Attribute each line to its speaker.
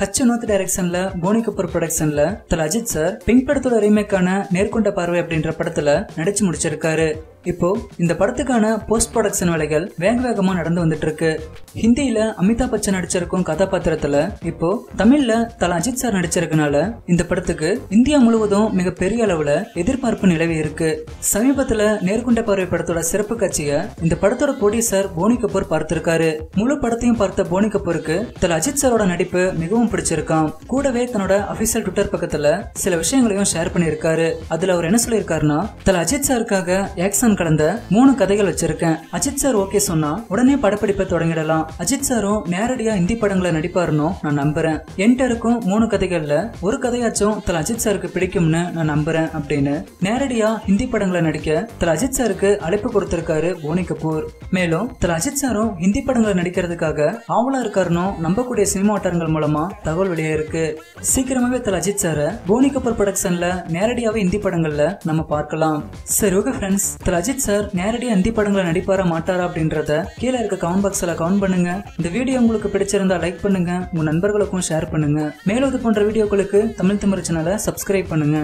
Speaker 1: H Vinoth டைரக்ஷன்ல போனி கபூர் ப்ரொடக்ஷன்ல திரு அஜித் சார் பிங்க் படத்தோட ரீமேக்கான நேர்கொண்ட பார்வை அப்படின்ற படத்துல நடிச்சு முடிச்சிருக்காரு. இப்போ இந்த படத்துக்கான போஸ்ட் ப்ரொடக்ஷன் வேலைகள் வேக வேகமா நடந்து வந்துட்டு இருக்கு ஹிந்தியில அமிதாப் பச்சன் நடிச்சிருக்கும் கதாபாத்திரத்துல இப்போ தமிழ்ல தல அஜித் சார் நடிச்சிருக்கனால இந்த படத்துக்கு இந்தியா முழுவதும் மிக பெரிய அளவுல எதிர்பார்ப்பு நிலவி இருக்கு. சமீபத்துல நேர்கொண்ட பார்வை படத்தோட சிறப்பு காட்சிய இந்த படத்தோட ப்ரொடியூசர் போனி கபூர் பார்த்திருக்காரு. முழு படத்தையும் பார்த்த போனி கபூருக்கு தல அஜித் சாரோட நடிப்பு மிகவும் பிடிச்சிருக்காம். கூடவே தன்னோட அபிஷியல் ட்விட்டர் பக்கத்துல சில விஷயங்களையும் ஷேர் பண்ணியிருக்காரு. அதுல அவர் என்ன சொல்லியிருக்காருன்னா தல அஜித் சாருக்காக ஆக்ஷன் கலந்த மூணு கதைகள் வச்சிருக்கேன். அஜித் சார் ஓகே சொன்னா உடனே படப்பிடிப்பை தொடங்கிடலாம். அஜித் சாரும் நேரடியா ஹிந்தி படங்களை நடிப்பாருன்னு நான் நம்புறேன். என்கிட்ட இருக்கும் மூணு கதைகள்ல ஒரு கதையாச்சும் தல அஜித் சாருக்கு பிடிக்கும்னு நான் நம்புறேன் அப்படின்னு நேரடியா ஹிந்தி படங்களை நடிக்க தல அஜித் சாருக்கு அழைப்பு கொடுத்திருக்காரு போனி கபூர். மேலும் தல அஜித் சாரும் ஹிந்தி படங்களை நடிக்கிறதுக்காக ஆவலா இருக்காருன்னு நம்பக்கூடிய சினிமா வட்டாரங்கள் மூலமா தகவல் வெளியே இருக்கு. சீக்கிரமாவே தல அஜித் சார போனி கபூர் ப்ரொடக்ஷன்ல நேரடியாவே ஹிந்தி படங்கள்ல நம்ம பார்க்கலாம். சரி okay friends Thala Ajith sir நேரடியாக ஹிந்தி படங்களை நடிப்பாரா மாட்டாரா அப்படின்றத கீழே இருக்க கமெண்ட் பாக்ஸ்ல கமெண்ட் பண்ணுங்க. இந்த வீடியோ உங்களுக்கு பிடிச்சிருந்தா லைக் பண்ணுங்க. உங்க நண்பர்களுக்கும் ஷேர் பண்ணுங்க. மேலும் இது போன்ற வீடியோக்களுக்கு தமிழ் தமிழ் சேனலை சப்ஸ்கிரைப் பண்ணுங்க.